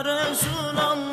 Resulallah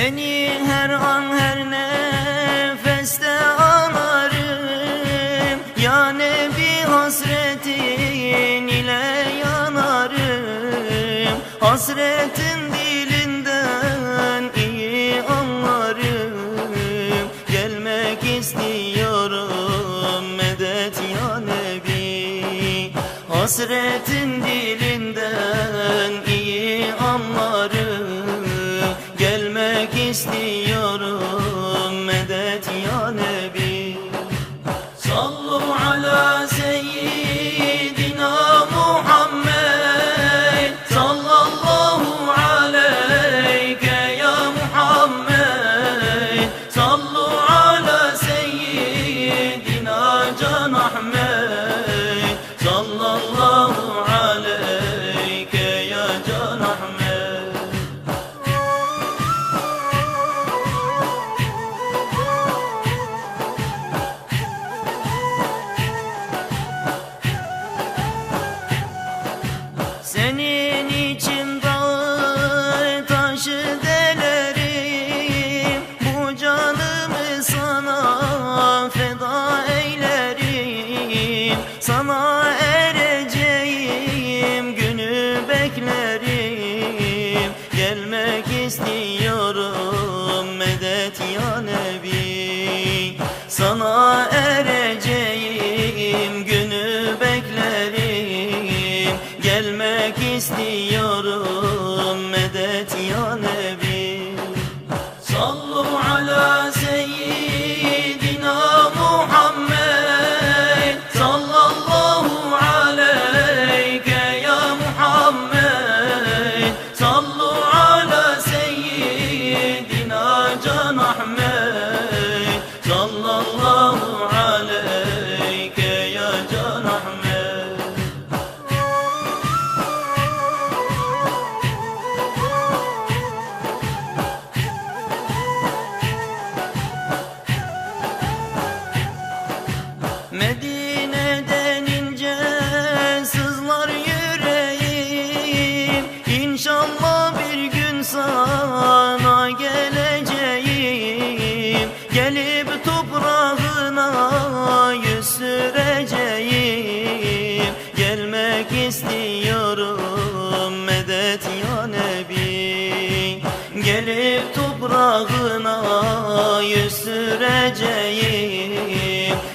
Seni her an her nefeste anarım. Ya Nebi hasretin ile yanarım. Hasretin dilinden iyi anlarım. Gelmek istiyorum medet ya Nebi. Hasretin dilinden gitmek istiyorum Görmek istiyorum medet ya Nebi. Gelip toprağına yüz süreceğim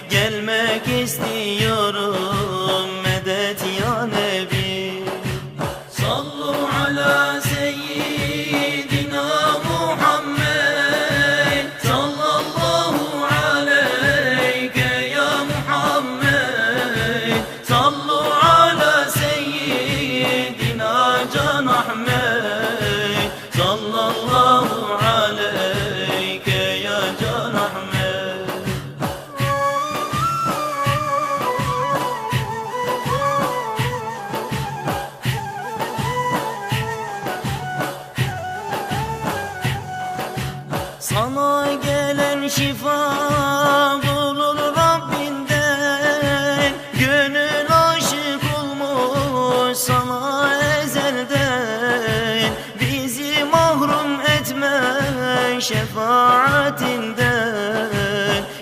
Gelmek istiyorum. şifa bulur Rabbinden. Gönül aşık olmuş sana ezelden Bizi mahrum etme şefaatinden.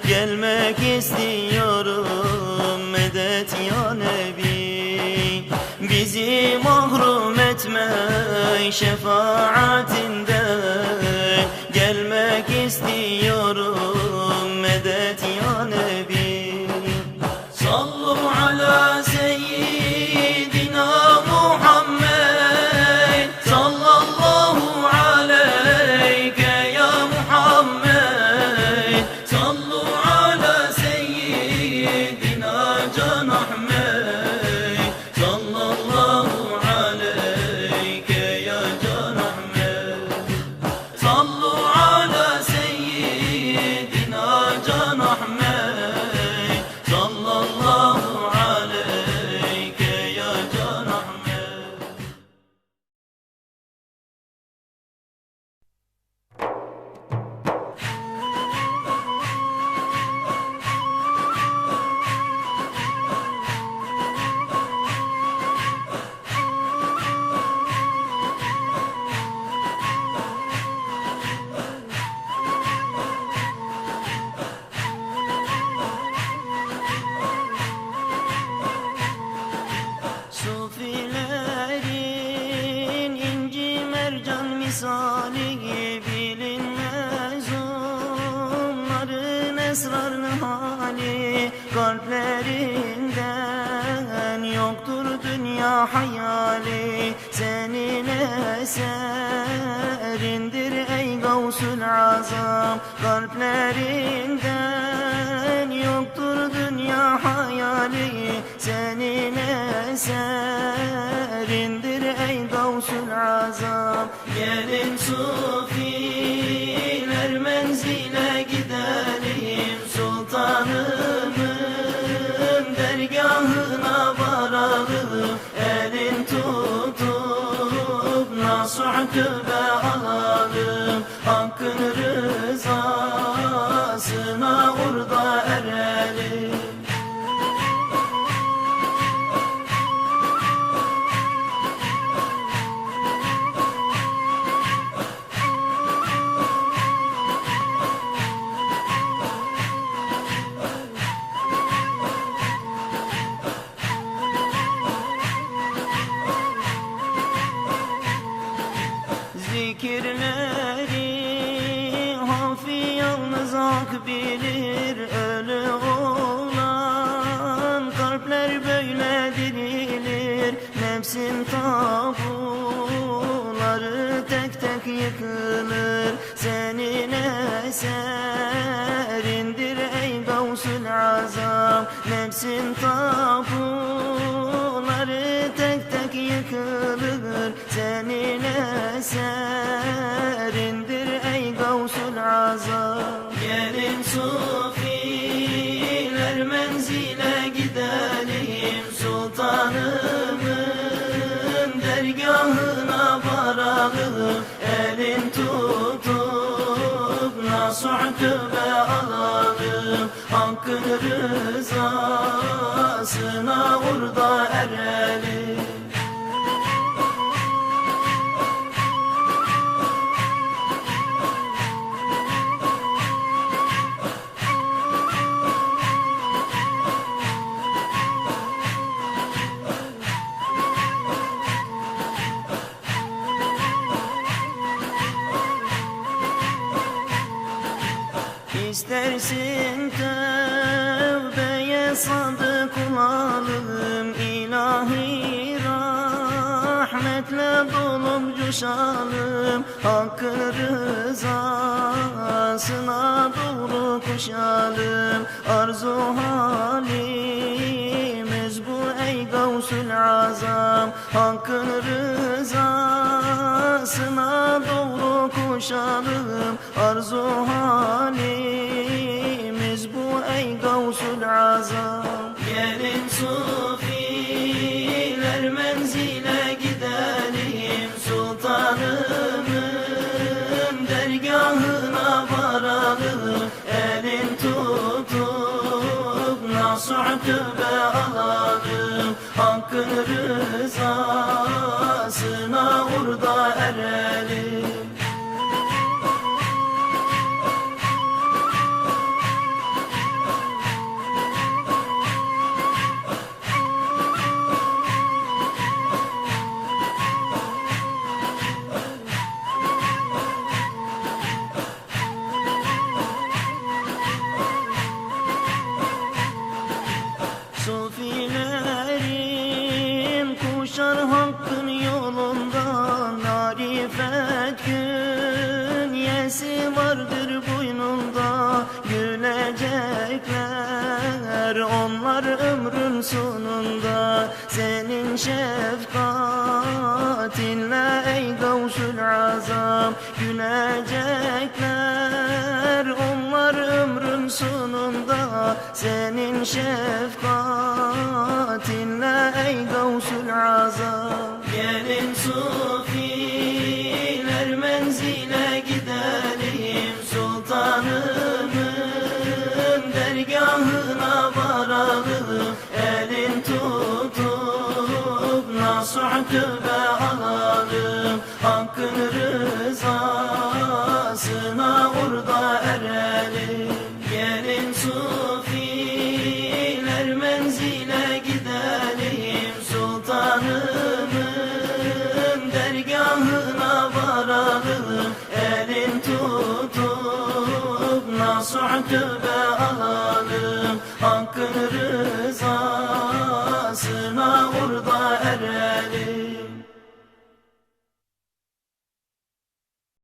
Gelmek istiyorum medet ya Nebi. Bizi mahrum etme şefaatinden. Gelmek istiyorum dünya hayali senin eserindir ey gavsul azam. Kalplerinden yoktur dünya hayali senin eserindir ey gavsul azam. Gelin sufiler Nefsin tabuları tek tek yıkılır Senin eserindir ey gavsul azam Nefsin tabuları tek tek yıkılır Senin eserindir tübe alalım Hakkın rızasına orada erelim İstersin tövbeye sadık olalım ilahi rahmetle dolup coşalım. Hakkın rızasına doğru koşalım. Arzu halimiz bu ey gavsul azam. Hakkın rızasına doğru koşalım. Arzu halimiz Hallelujah. bekler Onlar ömrün sonunda. Senin şefkatinle ey gavsul azam. Gülecekler onlar ömrün sonunda. Senin şefkatinle ey gavsul azam. Gelin sun nasuh tübe